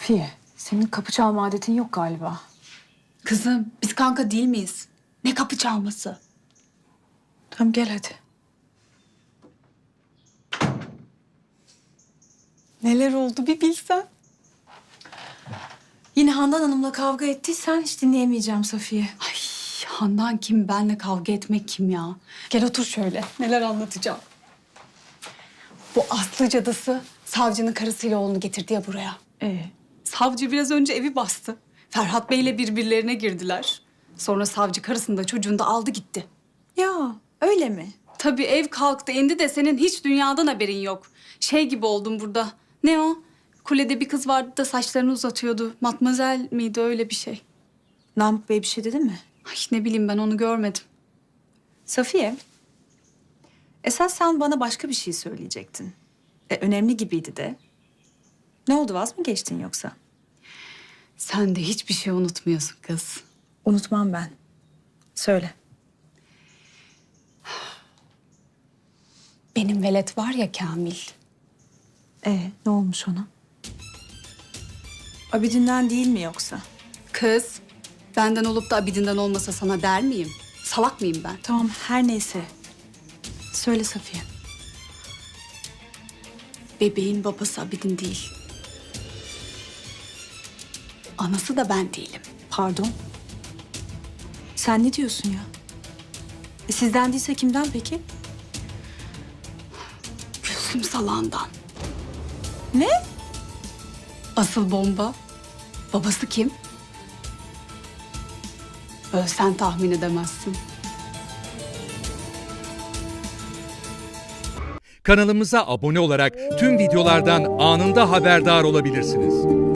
Safiye, senin kapı çalma adetin yok galiba. Kızım biz kanka değil miyiz? Ne kapı çalması? Tamam gel hadi. Neler oldu bir bilsen. Yine Handan Hanım'la kavga ettiysen hiç dinleyemeyeceğim Safiye. Ay Handan kim benle kavga etmek kim ya? Gel otur şöyle. Neler anlatacağım. Bu Aslı cadısı savcının karısıyla oğlunu getirdi ya buraya. Ee, Savcı biraz önce evi bastı. Ferhat Bey'le birbirlerine girdiler. Sonra savcı karısını da çocuğunu da aldı gitti. ya öyle mi? Tabii ev kalktı indi de senin hiç dünyadan haberin yok. Şey gibi oldum burada. Ne o? Kulede bir kız vardı da saçlarını uzatıyordu. Matmazel miydi öyle bir şey? Namık Bey bir şey dedi mi? Ay ne bileyim ben onu görmedim. Safiye, esas sen bana başka bir şey söyleyecektin. E, önemli gibiydi de. Ne oldu vaz mı geçtin yoksa? Sen de hiçbir şey unutmuyorsun kız. Unutmam ben. Söyle. Benim velet var ya Kamil. Ee, ne olmuş ona? Abidin'den değil mi yoksa? Kız, benden olup da Abidin'den olmasa sana der miyim? Salak mıyım ben? Tamam, her neyse. Söyle Safiye. Bebeğin babası Abidin değil. Anası da ben değilim. Pardon? Sen ne diyorsun ya? E, sizden değilse kimden peki? Gülsüm salağından. Ne? Asıl bomba. Babası kim? Ölsen tahmin edemezsin. Kanalımıza abone olarak tüm videolardan anında haberdar olabilirsiniz.